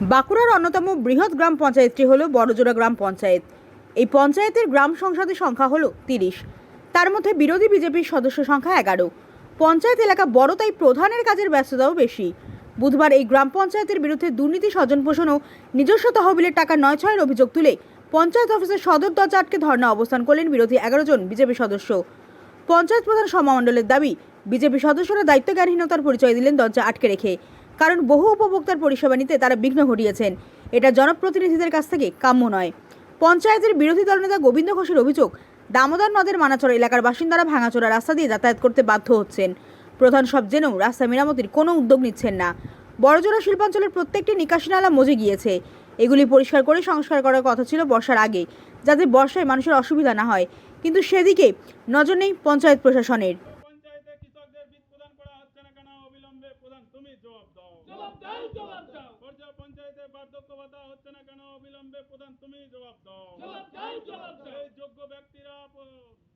বাঁকুড়ার অন্যতম বৃহৎ গ্রাম পঞ্চায়েতটি হল বড়জোড়া গ্রাম পঞ্চায়েত। এই পঞ্চায়েতের গ্রাম সংসদের সংখ্যা হল তিরিশ। তার মধ্যে বিরোধী বিজেপির সদস্য সংখ্যা এগারো। পঞ্চায়েত এলাকা বড়, তাই প্রধানের কাজের ব্যস্ততাও বেশি। বুধবার এই গ্রাম পঞ্চায়েতের বিরুদ্ধে দুর্নীতি স্বজন পোষণ ও নিজস্ব তহবিলের টাকা নয় ছয়ের অভিযোগ তুলে পঞ্চায়েত অফিসের সদর দরজা আটকে ধর্ণা অবস্থান করলেন বিরোধী এগারো জন বিজেপি সদস্য। পঞ্চায়েত প্রধান সমামণ্ডলের দাবি, বিজেপি সদস্যরা দায়িত্বজ্ঞানহীনতার পরিচয় দিলেন দরজা আটকে রেখে। কারণ বহু উপভোক্তার পরিষেবা নিতে তারা বিঘ্ন ঘটিয়েছেন। এটা জনপ্রতিনিধিদের কাছ থেকে কাম্য নয়। পঞ্চায়েতের বিরোধী দলনেতা গোবিন্দ ঘোষের অভিযোগ, দামোদর নদের মানাচড়া এলাকার বাসিন্দারা ভাঙাচোরা রাস্তা দিয়ে যাতায়াত করতে বাধ্য হচ্ছেন। প্রধান সব জেনেও রাস্তা মেরামতির কোনো উদ্যোগ নিচ্ছেন না। বড়জোড়া শিল্পাঞ্চলের প্রত্যেকটি নিকাশি নালা মজে গিয়েছে। এগুলি পরিষ্কার করে সংস্কার করার কথা ছিল বর্ষার আগে, যাতে বর্ষায় মানুষের অসুবিধা না হয়। কিন্তু সেদিকে নজর নেই পঞ্চায়েত প্রশাসনের। প্রধান তুমি জবাব দাও। জবাব দাও জবাব দাও। পর্যায় পঞ্চায়েতে বার্ধক্য ভাতা হচ্ছে না কেন? অবিলম্বে প্রধান তুমি জবাব দাও। জবাব দাও জবাব দাও। এই যোগ্য ব্যক্তিরা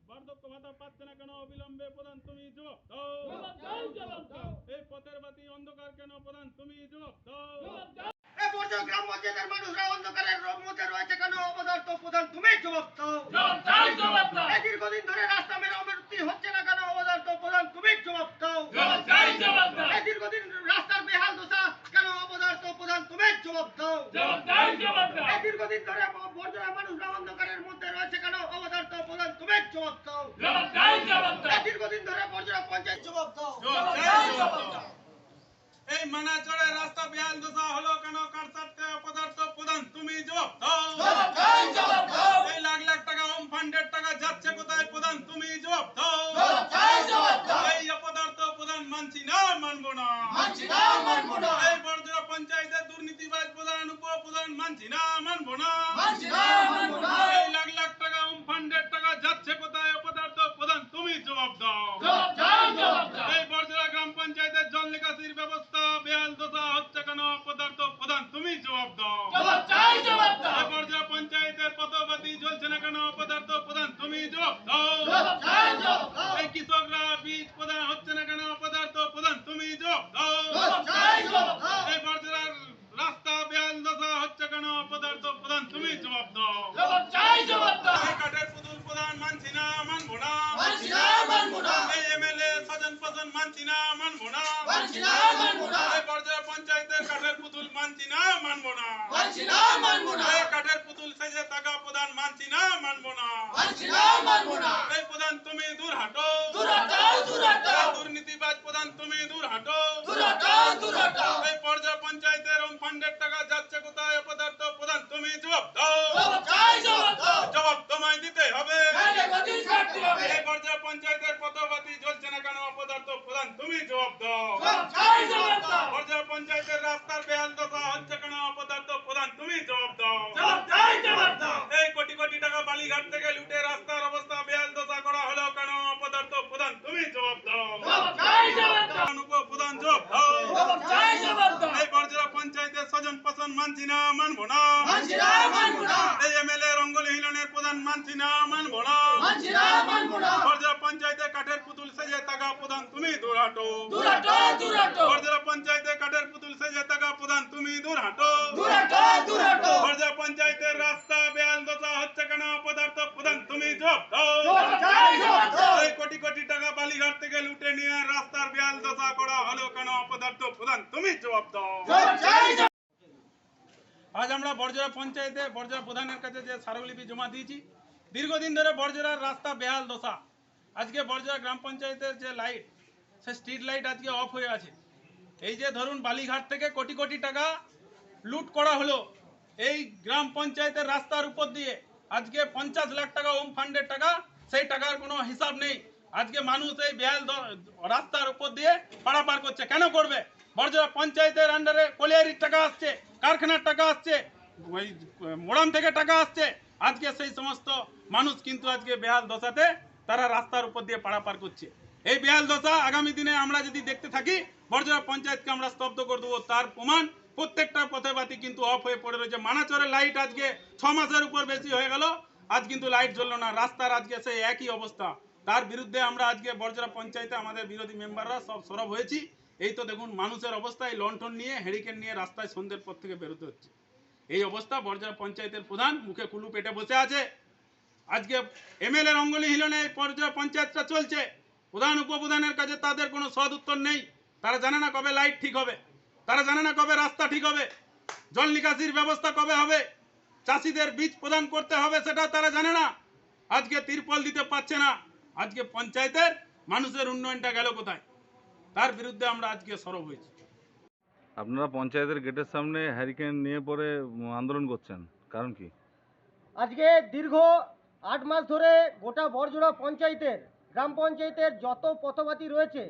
বার্ধক্য ভাতা পাচ্ছে না কেন? অবিলম্বে প্রধান তুমি জবাব দাও। জবাব দাও জবাব দাও। এই পথের বাতি অন্ধকার কেন? প্রধান তুমি জবাব দাও। জবাব দাও। এ পর্যন্ত গ্রাম পঞ্চায়েতের মানুষরা অন্ধকারের মধ্যে রয়েছে কেন অবদার্থ প্রধান তুমি জবাব দাও জবাব দাও জবাব দাও এ দীর্ঘদিন ধরে রাস্তা মেরামতি হচ্ছে না কেন অবদার্থ প্রধান তুমি জবাব দাও জবাব দাও জবাব দাও এ দীর্ঘদিন রাস্তার বেহাল দশা কেন অবদার্থ প্রধান তুমি জবাব দাও দীর্ঘদিন ধরে বর্জনা মানুষরা অন্ধকারের মধ্যে রয়েছে কেন? অবদার্থ প্রধান তুমি জবাব দাও দীর্ঘদিন ধরে বর্জনা পঞ্চায়েত জবাব দাও। এই মানাচড়ে রাস্তা বেহাল দশা হলো কেন? কারসাটে অপদার্থ প্রধান তুমি জবাব দাও এই লাখ লাখ টাকা হোম ফান্ডের টাকা যাচ্ছে কোথায় প্রধান তুমি জবাব দাও জবাব দাও জবাব দাও এই অপদার্থ প্রধান মানছি না মানবো না। মানছি না মানবো না। মানছি না। মানবো না। এই লাখ লাখ টাকা ফান্ডের টাকা যাচ্ছে কোথায়? অপদার্থ প্রধান তুমি জবাব দাও। এই বড়জোড়া গ্রাম পঞ্চায়েতের জল নিকাশির ব্যবস্থা বেহাল দশা হচ্ছে কেন? অপদার্থ প্রধান তুমি জবাব দাও। এই বড়জোড়া পঞ্চায়েতের পথবাতি জ্বলছে না কেন? অপদার্থ প্রধান তুমি জবাব দাও জবাব দাও জবাব দাও এই কৃষকরা বীজ প্রদান হচ্ছে না কেন অপদার্থ প্রধান তুমি জবাব দাও জবাব দাও জবাব দাও এই বর্জরার রাস্তা বেহাল দশা হচ্ছে কেন অপদার্থ প্রধান তুমি জবাব দাও জবাব দাও জবাব দাও এই কাঠের পুতুল প্রধান মানছি না মানবো না মানছি না মানবো না এই এমএলএ স্বজন পোষণ মানছি না মানবো না। মানছি না মানবো না। এই পর্যায়ে পঞ্চায়েতের কাঠের পুতুল মানছি না মানবো না। মানছি না মানবো না। এই কাঠের পুতুল সেজে থাকা প্রধান মানছি না মানবো না। মানছি না মানবো না। এই প্রধান তুমি দূর হাঁটো। দূর হটাও দূর হটাও এই দুর্নীতিবাজ তুমি দূর হাঁটো। দূর হটাও দূর হটাও এই পর্যায় পঞ্চায়েতের ওম ফান্ডের টাকা যাচ্ছে কোথায় পদার্থ প্রধান তুমি জবাব দাও জবাব দাও জবাব দাও জবাব তোমায় দিতে হবে। ছাড়তে হবে। এই পর্যায়ে পঞ্চায়েতের পদবাতি জ্বলছে না কেন অপদার্থ প্রধান তুমি জবাব দাও জবাব দাও জবাব দাও পর্যায়ে পঞ্চায়েতের রাস্তার বেহাল দশা হচ্ছে কেন অপদার্থ প্রধান তুমি জবাব দাও জবাব দাও জবাব দাও এই কোটি কোটি টাকা বালিঘাট থেকে লুটে রাস্তার অবস্থা বেহাল দশা করা হলো কেন অপদার্থ প্রধান তুমি জবাব দাও জবাব দাও জবাব দাও উপপ্রধান জবাব দাও জবাব দাও জবাব দাও এই বর্জরা পঞ্চায়েতের স্বজন পোষণ মানছি না মানবো না এই এমএলএ রঙ্গলি হিলনের প্রধান মানছি না মানবো না বর্জরা পঞ্চায়েতে কাঠের পুতুল সেজে থাকা প্রধান তুমি দূর হাঁটো বর্জরা পঞ্চায়েতে কাঠের পুতুল সেজে থাকা প্রধান তুমি দূর হাঁটো বর্জরা পঞ্চায়েতের রাস্তা বেহাল দশা হচ্ছে কেন পদার্থ প্রধান তুমি এই কোটি কোটি টাকা বালিঘাট থেকে লুটে নিয়ে রাস্তার বেহাল দশা করা হলো কেন পদার্থ প্রধান তুমি জবাব দাও আজ আমরা বর্জরা পঞ্চায়েতে বর্জরা প্রধানের কাছে যে স্মারকলিপি জমা দিয়েছি, দীর্ঘদিন ধরে বর্জরার রাস্তা বেহাল দশা। আজকে বর্জরা গ্রাম পঞ্চায়েতের যে লাইট, সে স্ট্রিট লাইট আজকে অফ হয়ে আছে। এই যে ধরুন বালিঘাট থেকে কোটি কোটি টাকা লুট করা হলো, এই গ্রাম পঞ্চায়েতের রাস্তার উপর দিয়ে আজকে পঞ্চাশ লাখ টাকা ওম ফান্ডের টাকা, সেই টাকার কোনো হিসাব নেই। আজকে মানুষ এই বেহাল রাস্তার উপর দিয়ে পারাপার করছে। কেন করবে? বর্জরা পঞ্চায়েতের আন্ডারে কলিয়ারির টাকা আসছে। কারখানার টাকা আসছে, ওই মোড়াম থেকে টাকা আসছে। আজকে সেই সমস্ত মানুষ কিন্তু আজকে বেহাল দশাতে তারা রাস্তার উপর দিয়ে পারাপার করছে। এই বেহাল দশা আগামী দিনে আমরা যদি দেখতে থাকি বর্জরা পঞ্চায়েতকে আমরা স্তব্ধ করে দেবো। তার প্রমাণ প্রত্যেকটা পথে পথেবাতি কিন্তু অফ হয়ে পড়ে রয়েছে মানাচরের লাইট আজকে ছ মাসের উপর বেশি হয়ে গেল, আজ কিন্তু লাইট জ্বললো না। রাস্তার আজকে সেই একই অবস্থা। তার বিরুদ্ধে আমরা আজকে বর্জরা পঞ্চায়েতে আমাদের বিরোধী মেম্বাররা সব সরব হয়েছি। এই তো দেখুন, মানুষের অবস্থায় লণ্ঠন নিয়ে হেরিকেন নিয়ে রাস্তায় সন্ধ্যের পর থেকে বেরোতে হচ্ছে। এই অবস্থা বর্জরা পঞ্চায়েতের প্রধান মুখে কুলু পেটে বসে আছে। আজকে এমএলএ অঙ্গলি হিলনে এই পর্যায়ে পঞ্চায়েতটা চলছে। প্রধান উপপ্রধানের কাছে তাদের কোনো সদ উত্তর নেই। তারা জানে না কবে লাইট ঠিক হবে। তারা জানে না কবে রাস্তা ঠিক হবে। জল নিকাশির ব্যবস্থা কবে হবে? চাষিদের বীজ প্রদান করতে হবে সেটা তারা জানে না। আজকে তিরপল দিতে পারছে না। আজকে পঞ্চায়েতের মানুষের উন্নয়নটা গেল কোথায়? তার বিরুদ্ধে আমরা আজকে সরব হয়েছি। আপনারা পঞ্চায়েতের গেটের সামনে হ্যারিকেন নিয়ে পরে আন্দোলন করছেন কারণ কি? আজকে দীর্ঘ আট মাস ধরে গোটা বড়জোড়া পঞ্চায়েতের গ্রাম পঞ্চায়েতের যত পথবাতি রয়েছে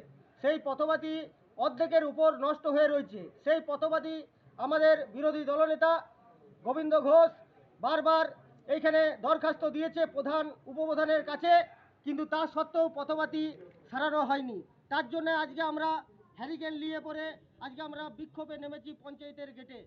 সেই পথবাতি অর্ধেকের উপর নষ্ট হয়ে রয়েছে। সেই পথবাতি আমাদের বিরোধী দলনেতা গোবিন্দ ঘোষ বারবার এইখানে দরখাস্ত দিয়েছে প্রধান উপপ্রধানের কাছে কিন্তু তা সত্ত্বেও পথবাতি সারানো হয়নি। তার জন্য আজকে আমরা হ্যারিকেন নিয়ে পরে আজকে আমরা বিক্ষোভে নেমেছি পঞ্চায়েতের গেটে